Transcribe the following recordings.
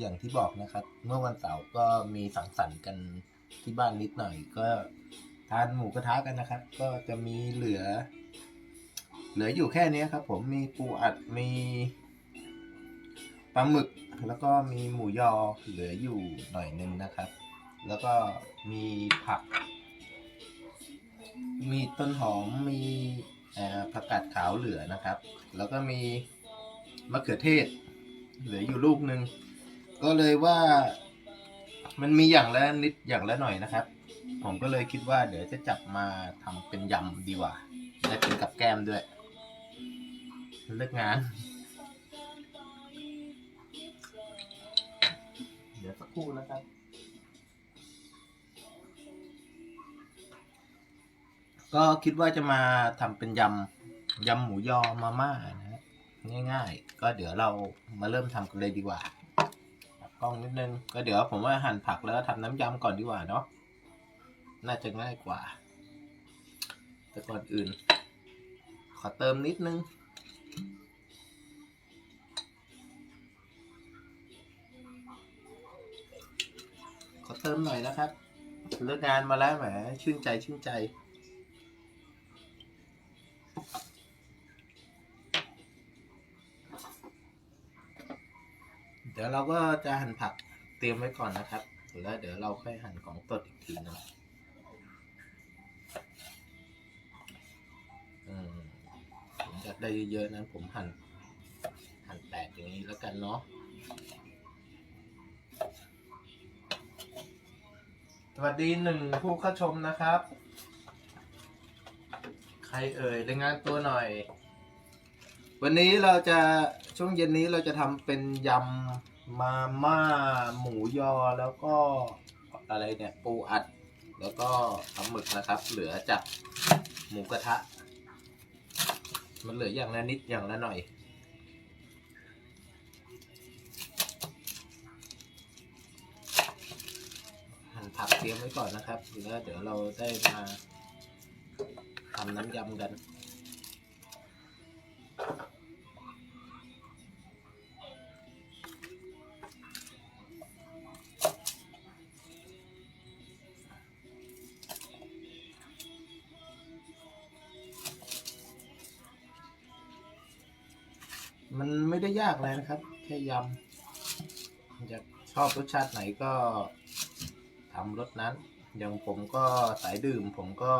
อย่างที่บอกนะครับ เมื่อวันเสาร์ก็มีสังสรรค์กันที่บ้านนิดหน่อย ก็ทานหมูกระทะกันนะครับ ก็จะมีเหลือ เหลืออยู่แค่นี้ครับ ผมมีปูอัดมีปลาหมึกแล้วก็มีหมูยอเหลืออยู่หน่อยนึงนะครับ แล้วก็มีผัก มีต้นหอมมีผักกาดขาวเหลือนะครับ แล้วก็มีมะเขือเทศ เหลืออยู่ลูกหนึ่ง ก็เลยว่า มันมีอย่างละนิดอย่างละหน่อยนะครับ ผมก็เลยคิดว่าเดี๋ยวจะจับมาทำเป็นยำดีกว่าได้เป็นกับแก้มด้วยเลิกงาน เดี๋ยวสักครู่นะครับก็คิดว่าจะมาทำเป็นยำยำหมูยอมาม่านะง่าย ๆ ก็เดี๋ยวเรามาเริ่มทำกันเลยดีกว่า กล้องนิดนึงก็เดี๋ยวผมว่าหั่นผักแล้วทำน้ำยำก่อนดีกว่าเนาะน่าจะง่ายกว่า แต่ก่อนอื่น ขอเติมนิดนึงขอเติมหน่อยนะครับเลิกงานมาแล้วแหมชื่นใจชื่นใจ ดี๋ยวเราก็จะหั่นผักเตรียมไว้ก่อนนะครับ แล้วเดี๋ยวเราค่อยหั่นของสดอีกทีหนึงผมอยากได้เยอะๆนะผมหั่นหั่นแตกอย่างนี้แล้วกันเนาะสวัสดีหนึ่งผู้เข้าชมนะครับ ใครเอ่ยรายงานตัวหน่อย วันนี้เราจะช่วงเย็นนี้เราจะทำเป็นยำ มาม่าหมูยอแล้วก็อะไรเนี่ยปูอัด แล้วก็ปลาหมึกนะครับ เหลือจากหมูกระทะ มันเหลืออย่างละนิดอย่างละหน่อย หั่นผักเตรียมไว้ก่อนนะครับแล้วเดี๋ยวเราได้มาทำน้ำยำกัน ได้ยากเลยนะครับ แค่ยำจะชอบรสชาติไหนก็ทำรสนั้น อย่างผมก็สายดื่ม ผมก็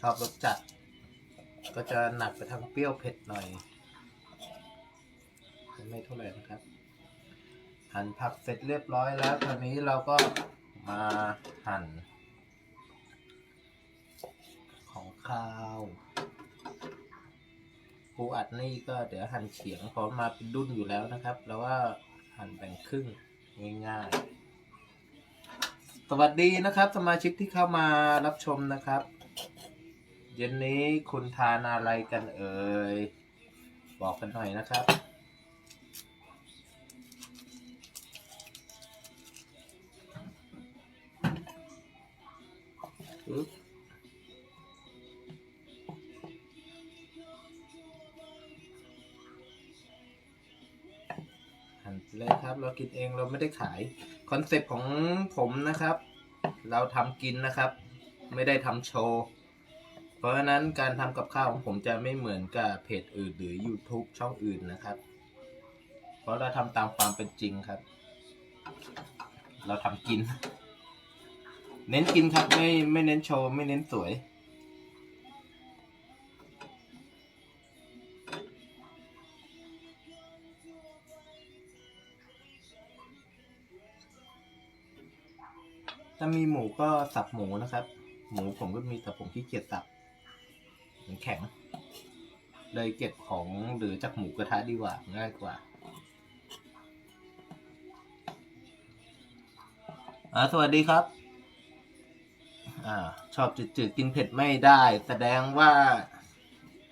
ชอบรสจัด ก็จะหนักไปทางเปรี้ยวเผ็ดหน่อย ไม่เท่าไหร่นะครับ หั่นผักเสร็จเรียบร้อยแล้วตอนนี้เราก็มาหั่นของข้าว ปูอัดนี่ก็เดี๋ยวหั่นเฉียงพราะมาเป็นดุ้นอยู่แล้วนะครับ แล้วว่าหั่นแบ่งครึ่งง่ายๆ สวัสดีนะครับ สมาชิกที่เข้ามารับชมนะครับ เย็นนี้คุณทานอะไรกันเอ่ย บอกกันหน่อยนะครับปึ๊บ เลยครับ เรากินเองเราไม่ได้ขายคอนเซปต์ของผมนะครับ เราทำกินนะครับ ไม่ได้ทำโชว์ เพราะฉะนั้นการทำกับข้าวของผมจะไม่เหมือนกับเพจอื่นหรือ YouTube ช่องอื่นนะครับ เพราะเราทำตามความเป็นจริงครับ เราทำกิน เน้นกินครับไม่ไม่เน้นโชว์ ไม่เน้นสวย มีหมูก็สับหมูนะครับ หมูผมก็มีแต่ผมขี้เกียจสับมันแข็ง เลยเก็บของหรือจากหมูกระทะดีกว่าง่ายกว่าอ่าสวัสดีครับอ่าชอบจืดๆกินเผ็ดไม่ได้ แสดงว่า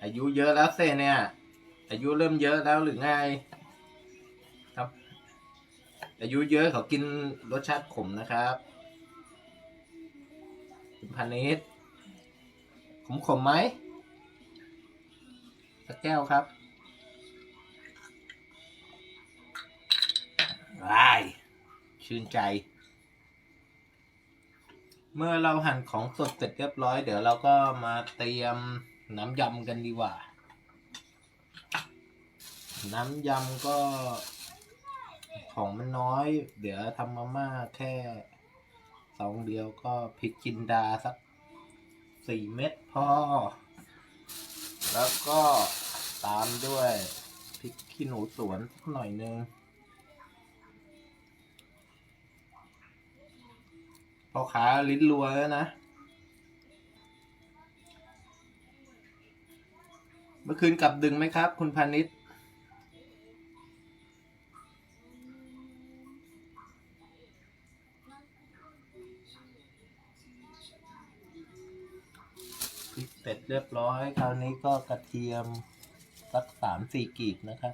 อายุเยอะแล้วเซเนี่ย อายุเริ่มเยอะแล้วหรือไงครับ อายุเยอะเขากินรสชาติขมนะครับ คุณพานิชขมขมๆไหมสักแก้วครับว้ายชื่นใจ เมื่อเราหั่นของสดเสร็จเรียบร้อย เดี๋ยวเราก็มาเตรียมน้ำยำกันดีกว่า น้ำยำก็ของมันน้อย เดี๋ยวทำมาม่าแค่ สองเดียวก็พริกจินดาสักสี่เม็ดพอ แล้วก็ตามด้วยพริกขี้หนูสวนสักหน่อยนึงพอขาลิ้นรัวแล้วนะ เมื่อคืนกลับดึงไหมครับ คุณพานิชพ เสร็จเรียบร้อย คราวนี้ก็กระเทียมสักสามสี่กีบนะครับ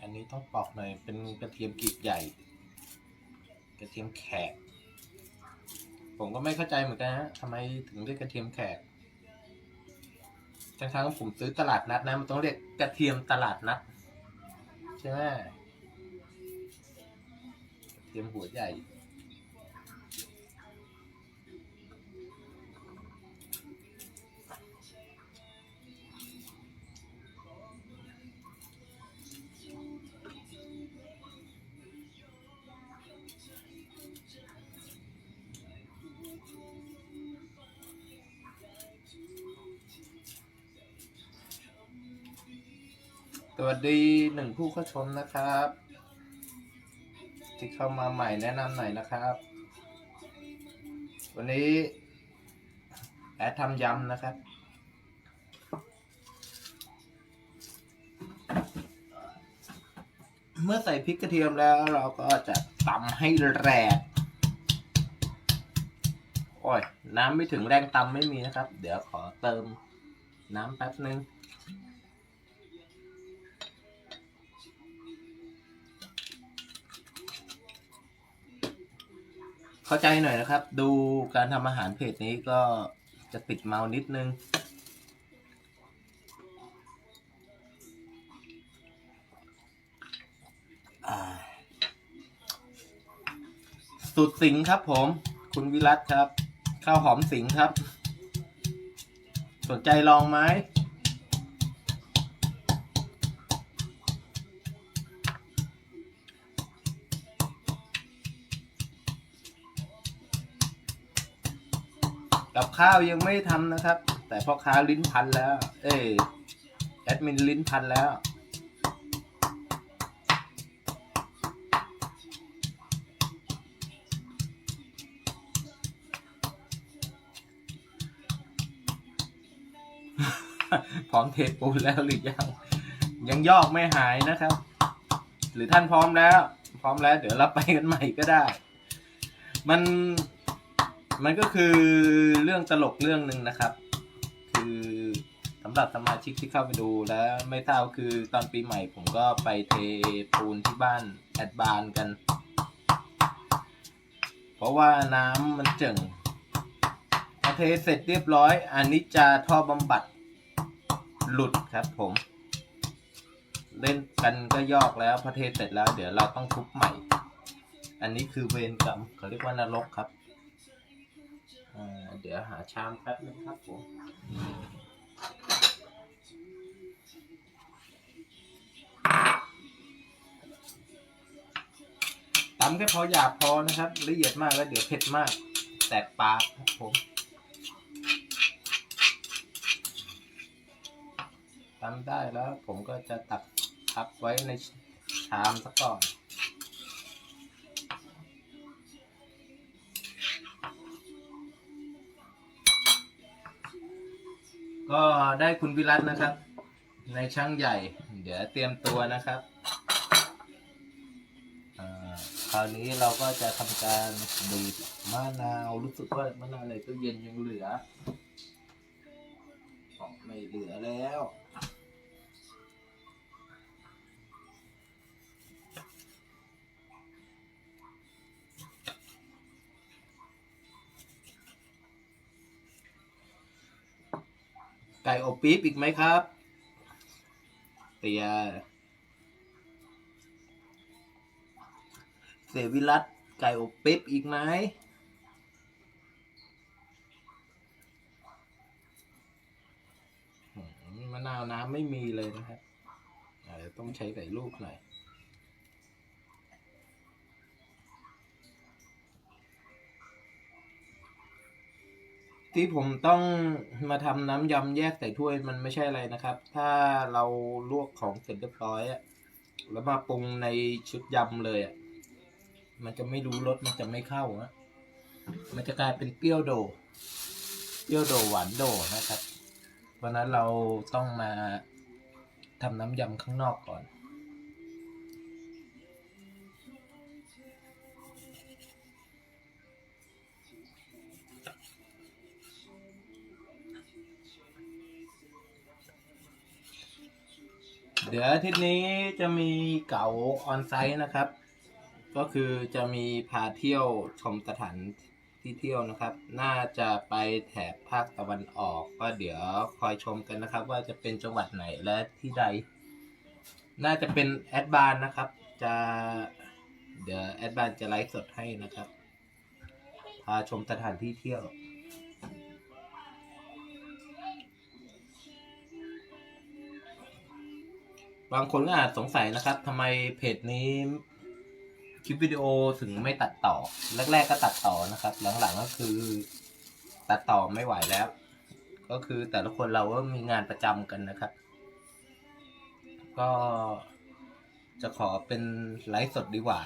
อันนี้ต้องปอกหน่อยเป็นกระเทียมกีบใหญ่ กระเทียมแขก ผมก็ไม่เข้าใจเหมือนกันฮะทำไมถึงเรียกกระเทียมแขกทั้งๆผมซื้อตลาดนัดนะมันต้องเรียกกระเทียมตลาดนัดใช่ไหมกระเทียมหัวใหญ่ ดีหนึ่งผู้เข้าชมนะครับ ที่เข้ามาใหม่แนะนำหน่อยนะครับ วันนี้แอดทำยำนะครับ เมื่อใส่พริกกระเทียมแล้วเราก็จะตำให้แรกโอ้ย น้ำไม่ถึงแรงตำไม่มีนะครับ เดี๋ยวขอเติมน้ำแป๊บนึง เข้าใจหน่อยนะครับ ดูการทำอาหารเพจนี้ก็จะติดเมานิดนึงสูตรสิงครับผม คุณวิรัตครับ ข้าวหอมสิงครับ สนใจลองไหม ข้าวยังไม่ทำนะครับ แต่พ่อค้าลิ้นพันแล้ว เอ้แอดมินลิ้นพันแล้วพร้อมเทปูนแล้วหรือยังยังยอกไม่หายนะครับ หรือท่านพร้อมแล้ว พร้อมแล้ว เดี๋ยวเราไปกันใหม่ก็ได้ มัน มันก็คือเรื่องตลกเรื่องหนึ่งนะครับ คือสำหรับสมาชิกที่เข้าไปดูแล้วไม่เท่าคือตอนปีใหม่ผมก็ไปเทปูนที่บ้านแอดบานกัน เพราะว่าน้ำมันเจิ่งพอเทเสร็จเรียบร้อยอันนี้จะท่อบำบัดหลุดครับผม เล่นกันก็ยอกแล้วพอเทเสร็จแล้ว เดี๋ยวเราต้องทุบใหม่ อันนี้คือเวรกรรมเขาเรียกว่านรกครับ เดี๋ยวหาชามแป๊บนึงครับผมตำแค่พอหยาบพอนะครับ ละเอียดมากแล้วเดี๋ยวเผ็ดมาก แตกปากครับผมตำได้แล้วผมก็จะตักพักไว้ในชามสักก่อน ก็ได้คุณวิรัตนะครับ ในช่างใหญ่ เดี๋ยวเตรียมตัวนะครับคราวนี้เราก็จะทำการบีบมะนาวรู้สึกว่ามะนาวอะไรก็เย็นยังเหลือออกไม่เหลือแล้ว ไก่อบปี๊บอีกไหมครับเตียสียวิรัตไก่อบปิ๊บอีกไหมมะนาวน้ำไม่มีเลยนะครับต้องใช้ไก่ลูกหน่อย ที่ผมต้องมาทำน้ำยำแยกใส่ถ้วยมันไม่ใช่อะไรนะครับ ถ้าเราลวกของเสร็จเรียบร้อยอะแล้วมาปรุงในชุดยำเลยอะมันจะไม่รู้รสมันจะไม่เข้าอะมันจะกลายเป็นเปรี้ยวโด เปรี้ยวโดหวานโดดนะครับเพราะนั้นเราต้องมาทำน้ำยำข้างนอกก่อน เดี๋ยวอาทิตย์นี้จะมีเก๋าออนไซต์นะครับ ก็คือจะมีพาเที่ยวชมสถานที่เที่ยวนะครับ น่าจะไปแถบภาคตะวันออก ก็เดี๋ยวคอยชมกันนะครับ ว่าจะเป็นจังหวัดไหนและที่ใด น่าจะเป็นแอดบานนะครับ จะเดี๋ยวแอดบานจะไลฟ์สดให้นะครับ พาชมสถานที่เที่ยว บางคนก็อาจสงสัยนะครับทำไมเพจนี้คลิปวิดีโอถึงไม่ตัดต่อ แรก ๆ ก็ตัดต่อนะครับ หลังๆก็คือ ตัดต่อไม่ไหวแล้ว ก็คือแต่ละคนเราก็มีงานประจำกันนะครับ ก็จะขอเป็นไลฟ์สดดีกว่า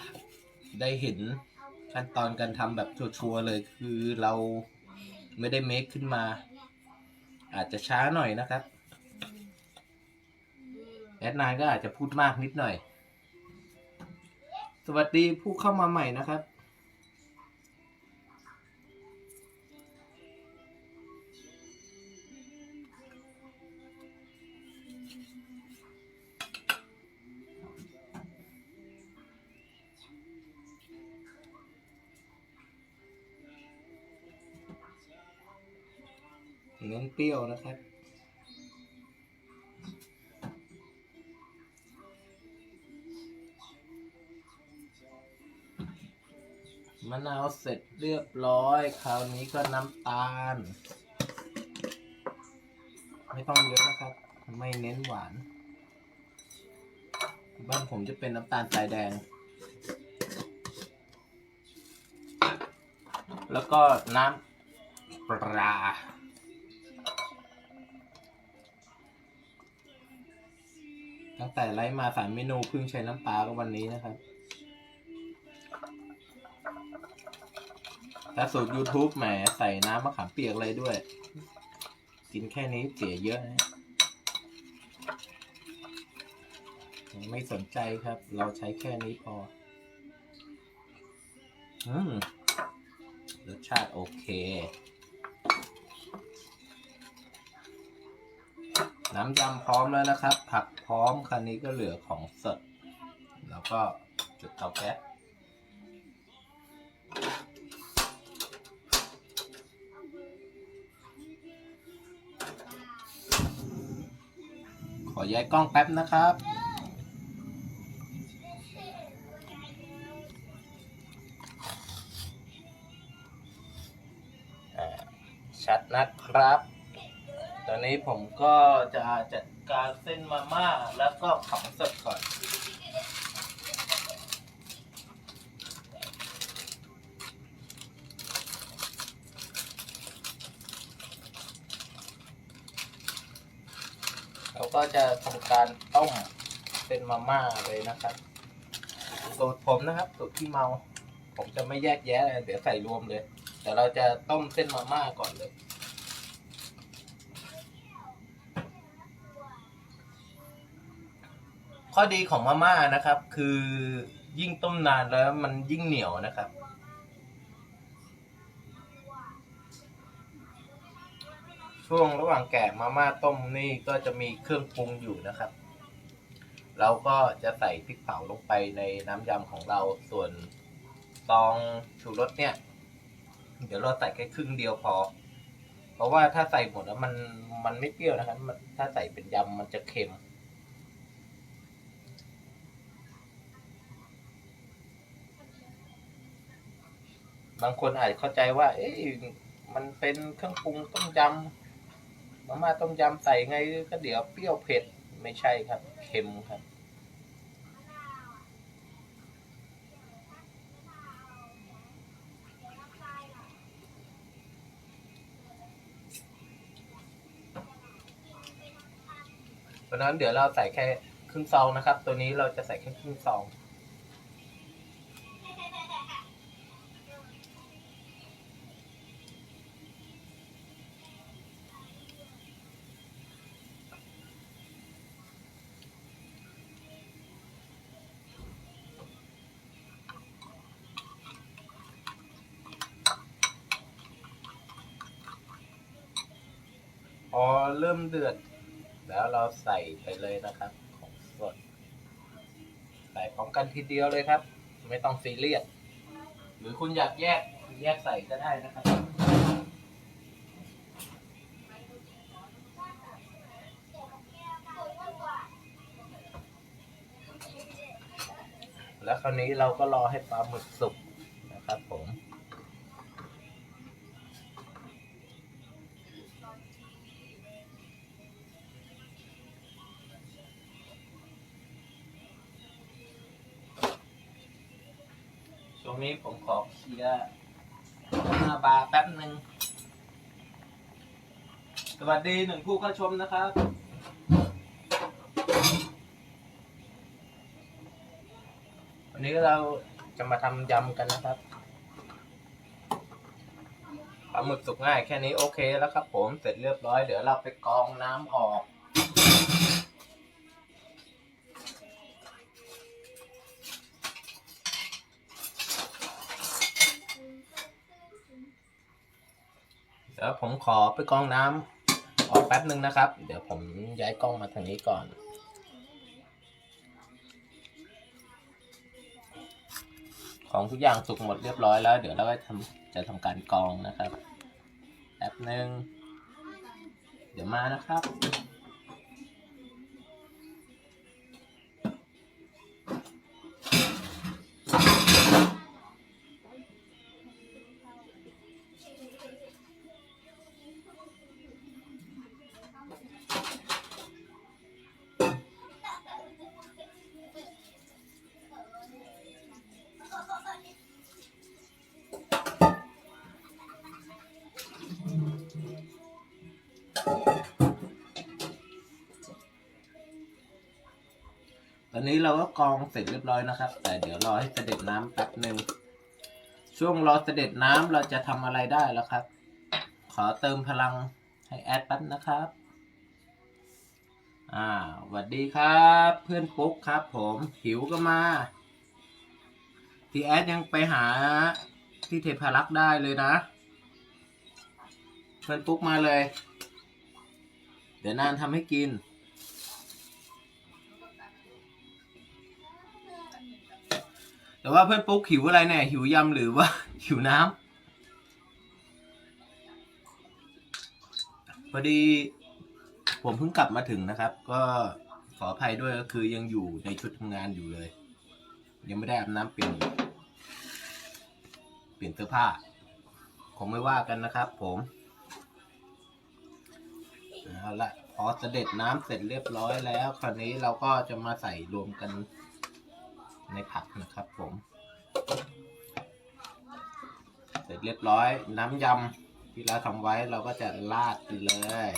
ได้เห็นขั้นตอนการทำแบบชัวร์ๆเลยคือเราไม่ได้เมคขึ้นมา อาจจะช้าหน่อยนะครับ แอดนายก็อาจจะพูดมากนิดหน่อย สวัสดีผู้เข้ามาใหม่นะครับ เน้นเปรี้ยวนะครับ เสร็จเรียบร้อย คราวนี้ก็น้ำตาล ไม่ต้องเยอะนะครับ ไม่เน้นหวาน บ้านผมจะเป็นน้ำตาลทรายแดง แล้วก็น้ำปลาตั้งแต่ไล่มาสามเมนูเพิ่งใช้น้ำปลาก็วันนี้นะครับ ถ้าสูตร YouTube แหมใส่น้ำมะขามเปียกเลยด้วย กินแค่นี้เสียเยอะนะไม่สนใจครับ เราใช้แค่นี้พอ อืมรสชาติโอเค น้ำยำพร้อมแล้วนะครับ ผักพร้อมคันนี้ก็เหลือของสด แล้วก็จุดเตาแก๊ส ขอย้ายกล้องแป๊บนะครับ ชัดนะครับ ตอนนี้ผมก็จะจัดการเส้นมาม่าแล้วก็ของสดก่อน เราก็จะทำ การต้มเป็นมาม่าเลยนะครับสูตรผมนะครับสูตรที่เมา ผมจะไม่แยกแยะเลยเดี๋ยวใส่รวมเลย แต่เราจะต้มเส้นมาม่าก่อนเลย ข้อดีของมาม่านะครับ คือยิ่งต้มนานแล้วมันยิ่งเหนียวนะครับ ช่วงระหว่างแกะมาม่าต้มนี่ก็จะมีเครื่องปรุงอยู่นะครับ เราก็จะใส่พริกเผาลงไปในน้ำยำของเราส่วนตองชูรสเนี่ย เดี๋ยวเราใส่แค่ครึ่งเดียวพอ เพราะว่าถ้าใส่หมดแล้วมันมันไม่เปรี้ยวนะครับถ้าใส่เป็นยำมันจะเค็มบางคนอาจเข้าใจว่า เอ๊ะมันเป็นเครื่องปรุงต้มยำ มาม่าต้มยำใส่ไงก็เดี๋ยวเปรี้ยวเผ็ดไม่ใช่ครับ เค็มครับ เพราะฉะนั้นเดี๋ยวเราใส่แค่ครึ่งซองนะครับ ตัวนี้เราจะใส่แค่ครึ่งซอง พอเริ่มเดือด แล้วเราใส่ไปเลยนะครับ ของสด ใส่พร้อมกันทีเดียวเลยครับ ไม่ต้องซีเรียสหรือคุณอยากแยกแยกใส่ก็ได้นะครับแล้วคราวนี้เราก็รอให้ปลาหมึกสุกนะครับผม นี้ผมขอเคลียร์หน้าบาร์แป๊บหนึ่งสวัสดีหนึ่งผู้เข้าชมนะครับ วันนี้เราจะมาทำยำกันนะครับปลาหมึกสุกง่ายแค่นี้โอเคแล้วครับผมเสร็จเรียบร้อยเดี๋ยวเราไปกรองน้ำออก แล้วผมขอไปกองน้ำออกแป๊บหนึ่งนะครับ เดี๋ยวผมย้ายกล้องมาทางนี้ก่อนของทุกอย่างสุกหมดเรียบร้อยแล้ว เดี๋ยวเราก็ทำจะทำการกรองนะครับแป๊บหนึ่งเดี๋ยวมานะครับ นนี้เราก็กรองเสร็จเรียบร้อยนะครับ แต่เดี๋ยวรอให้เสด็จน้ำแป๊บหนึ่งช่วงรอเสด็จน้ำเราจะทำอะไรได้แล้วครับ ขอเติมพลังให้แอดแป๊บนะครับ อ่าสวัสดีครับ เพื่อนปุ๊กครับผมหิวก็มาพี่แอดยังไปหาที่เทพารักษ์ได้เลยนะ เพื่อนปุ๊กมาเลย เดี๋ยวนานทำให้กิน แต่ว่าเพื่อนปุ๊กหิวอะไรเนี่ยหิวยำหรือว่า หิวน้ำพอดีผมเพิ่งกลับมาถึงนะครับ ก็ขออภัยด้วยก็คือยังอยู่ในชุดทำงานอยู่เลย ยังไม่ได้อาบน้ำเปลี่ยนเปลี่ยนเสื้อผ้าคงไม่ว่ากันนะครับ ผมเอาละพอเสด็จน้ำเสร็จเรียบร้อยแล้ว คราวนี้เราก็จะมาใส่รวมกัน ในผักนะครับผม เสร็จเรียบร้อยน้ำยำที่เราทำไว้เราก็จะราดไปเลย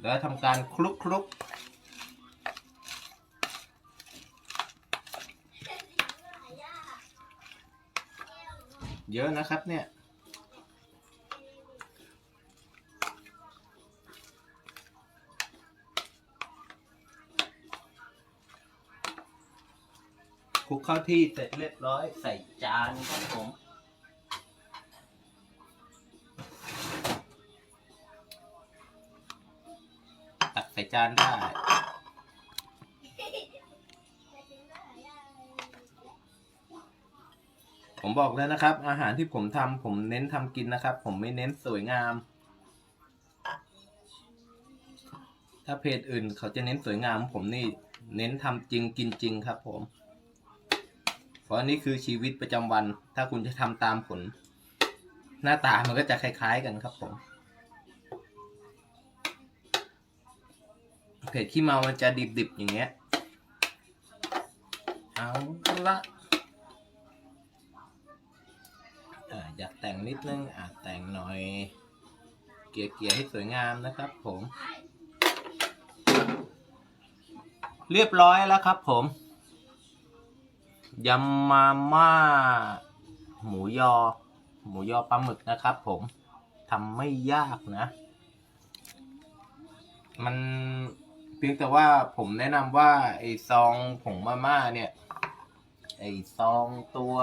แล้วทำการคลุกคลุกเยอะนะครับเนี่ย คลุกเข้าที่เสร็จเรียบร้อยใส่จานครับผมตักใส่จานได้ผมบอกแล้วนะครับ อาหารที่ผมทำผมเน้นทำกินนะครับ ผมไม่เน้นสวยงาม ถ้าเพจอื่นเขาจะเน้นสวยงามผมนี่ เน้นทำจริงกินจริงครับผม เพราะอันนี้คือชีวิตประจำวัน ถ้าคุณจะทำตามผล หน้าตามันก็จะคล้ายๆกันครับผมเผ็ดขี้เมามันจะดิบๆอย่างเงี้ย เอาละอ่าอยากแต่งนิดนึงอ่าแต่งหน่อย เกลี่ยๆให้สวยงามนะครับผม เรียบร้อยแล้วครับผม ยำมาม่า หมูยอ หมูยอปลาหมึกนะครับผมทำไม่ยากนะ มันเพียงแต่ว่าผมแนะนำว่าไอ้ซองผงมาม่าเนี่ย ไอ้ซองตัว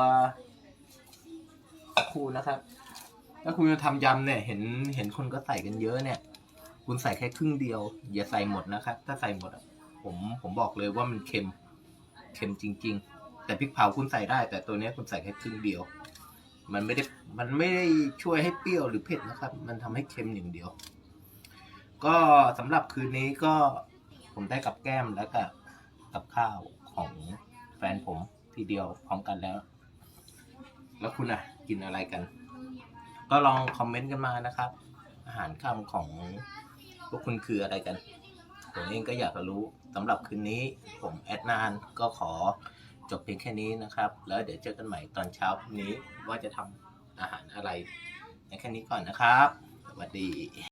คูนะครับ ถ้าคุณจะทำยำเนี่ย เห็นเห็นคนก็ใส่กันเยอะเนี่ย คุณใส่แค่ครึ่งเดียว อย่าใส่หมดนะครับ ถ้าใส่หมดผมผมบอกเลยว่ามันเค็ม เค็มจริง ๆ แต่พริกเผาคุณใส่ได้ แต่ตัวนี้คุณใส่แค่ครึ่งเดียว มันไม่ได้มันไม่ได้ช่วยให้เปรี้ยวหรือเผ็ดนะครับ มันทำให้เค็มอย่างเดียว ก็สำหรับคืนนี้ก็ผมได้กับแก้มแล้วก็กับข้าวของแฟนผมทีเดียวพร้อมกันแล้ว แล้วคุณอะ กินอะไรกัน ก็ลองคอมเมนต์กันมานะครับ อาหารค่ำของพวกคุณคืออะไรกัน ผมเองก็อยากจะรู้สำหรับคืนนี้ผมแอดนานก็ขอ จบเพียงแค่นี้นะครับ แล้วเดี๋ยวเจอกันใหม่ตอนเช้าพรุ่งนี้ว่าจะทำอาหารอะไรในแค่นี้ก่อนนะครับ สวัสดี